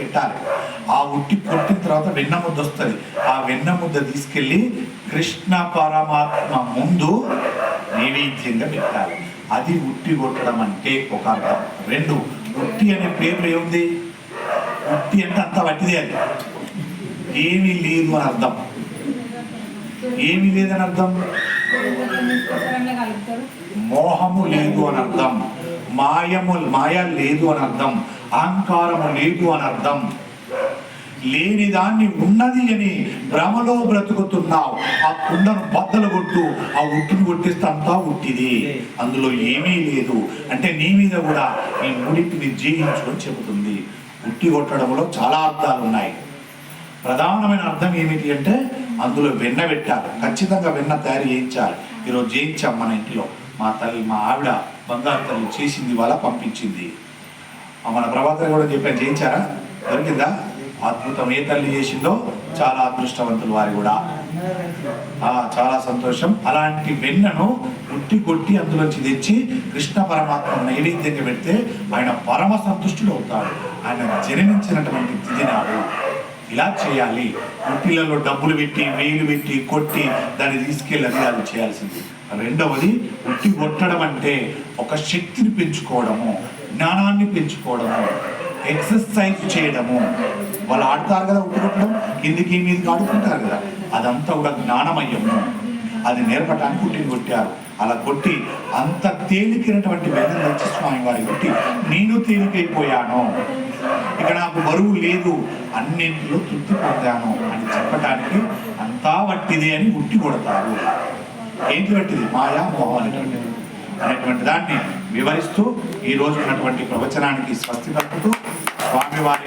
పెట్టాలి. ఆ ఉట్టి కొట్టిన తర్వాత వెన్న ముద్ద వస్తుంది. ఆ వెన్న ముద్ద తీసుకెళ్ళి కృష్ణ పరమాత్మ ముందు నైవేద్యంగా పెట్టాలి. అది ఉట్టి కొట్టడం అంటే ఒక అర్థం. రెండు ఉట్టి అనే పేరు ఏముంది? ఉట్టి అంటే అంత వట్టిదే అది. ఏమీ లేదు అని అర్థం. ఏమీ లేదని అర్థం? మోహము లేదు అని అర్థం. మాయము మాయ లేదు అని అర్థం అహంకారము లేదు అని అర్థం. లేని దాన్ని ఉన్నది అని భ్రమలో బ్రతుకుతున్నావు. ఆ కుండను బద్దలు కొట్టు ఆ ఉట్టును కొట్టిస్తే అంతా ఉట్టిది. అందులో ఏమీ లేదు. అంటే నీ మీద కూడా ఈ ముడికిని జీవించుకొని చెబుతుంది. ఉట్టి కొట్టడంలో చాలా అర్థాలు ఉన్నాయి. ప్రధానమైన అర్థం ఏమిటి అంటే అందులో వెన్న పెట్టాలి. ఖచ్చితంగా వెన్న తయారు చేయించాలి. ఈరోజు చేయించాం మన ఇంటిలో. మా తల్లి మా ఆవిడ బంగారు తల్లి చేసింది వాళ్ళ పంపించింది. మన ప్రభాకర్ కూడా చెప్పాను చేయించారా దొరికిందా? అద్భుతం. ఏ తల్లి చేసిందో చాలా అదృష్టవంతులు వారి కూడా. చాలా సంతోషం. అలాంటి వెన్నను ఉట్టి కొట్టి అందులోంచి తెచ్చి కృష్ణ పరమాత్మ నైవేద్యంగా పెడితే ఆయన పరమ సంతుష్టుడు అవుతాడు. ఆయన జన్మించినటువంటి తిథి నాడు. ఇలా చేయాలి. ఉట్టిలలో డబ్బులు పెట్టి వేలు పెట్టి కొట్టి దాన్ని తీసుకెళ్ళి అది చేయాల్సింది. రెండవది ఉట్టి కొట్టడం అంటే ఒక శక్తిని పెంచుకోవడము జ్ఞానాన్ని పెంచుకోవడము ఎక్సర్సైజ్ చేయడము. వాళ్ళు ఆడతారు కదా ఉట్టి కొట్టడం? కిందికి మీదకి ఆడుకుంటారు కదా? అదంతా కూడా జ్ఞానమయ్యము అది నేర్పడానికి ఉట్టిని కొట్టారు. అలా కొట్టి అంత తేలికైనటువంటి వేదన తెచ్చి స్వామి వారి కొట్టి నేను తేలికైపోయాను. ఇక నాకు బరువు లేదు అన్నింటిలో తృప్తి పొందాను అని చెప్పడానికి అంతా వట్టిదే అని ఉట్టి కొడతారు. ఏంటి వట్టిది? మాయా మోహం అనేటువంటి దాన్ని వివరిస్తూ ఈ రోజు ఉన్నటువంటి ప్రవచనానికి స్వస్తి పలుకుతూ స్వామివారి